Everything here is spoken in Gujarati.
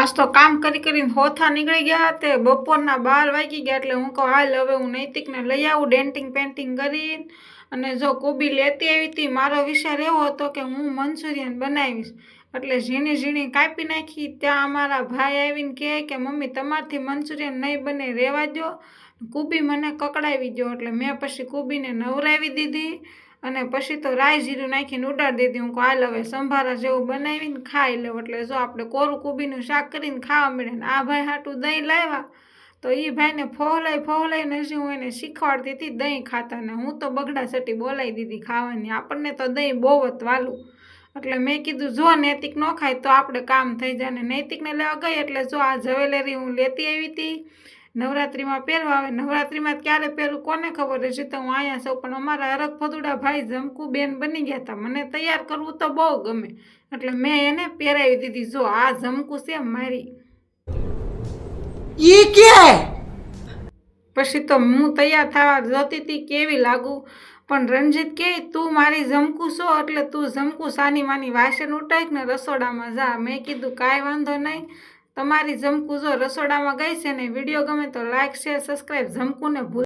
આજ તો કામ કરી કરીને હોથા નીકળી ગયા તે બપોરના બાર વાગી ગયા એટલે હું કહું, હાલ હવે હું નૈતિકને લઈ આવું. ડેન્ટિંગ પેન્ટિંગ કરીને અને જો કોબી લેતી આવી હતી, મારો વિચાર એવો હતો કે હું મંચુરિયન બનાવીશ. એટલે ઝીણી ઝીણી કાપી નાખી. ત્યાં અમારા ભાઈ આવીને કહે કે, મમ્મી, તમારથી મંચુરિયન નહીં બને રહેવા દો કુબી મને કકડાવી દો એટલે મેં પછી કુબીને નવરાવી દીધી. અને પછી તો રાઈ જીરું નાખીને ઉડાડી દીધી. હું હાલ હવે સંભારા જેવું બનાવીને ખાઈ લઉં એટલે જો આપણે કોરું કુબીનું શાક કરીને ખાવા મળે ને આ ભાઈ હાટું દહીં લાવ્યા, તો એ ભાઈને ફોહલાઈ ફોહલાઈને હજી હું એને શીખવાડતી હતી દહીં ખાતા ને હું તો બગડા સટી બોલાવી દીધી ખાવાની. આપણને તો દહીં બહુ જ વાલું. એટલે મેં કીધું, જો નૈતિક ન ખાય તો આપણે કામ થઈ જાય ને નૈતિકને લેવા ગઈ. એટલે જો આ જવેલેરી હું લેતી આવી હતી નવરાત્રિમાં પહેરવા આવે. નવરાત્રિમાં ક્યારે પહેરું કોને ખબર? હજી તો હું અહીંયા છું પણ અમારા હરક ફદુડા ભાઈ જમકુ બેન બની ગયા હતા. મને તૈયાર કરવું તો બહુ ગમે. એટલે મેં એને પહેરાવી દીધી. જો આ જમકુ છે મારી. ઈ કે? પછી તો હું તૈયાર થવા જતી હતી કેવી લાગુ. પણ રણજીત કે તું મારી જમકુ છો એટલે તું જમકુ સાની માની વાસણ ઉટાઈક ને રસોડામાં જા. મેં કીધું કાંઈ વાંધો નહીં. તમારી જમકુ જો રસોડામાં ગઈ છે ને વીડિયો ગમે તો લાઇક શેર સબસ્ક્રાઈબ જમકુને ભૂલ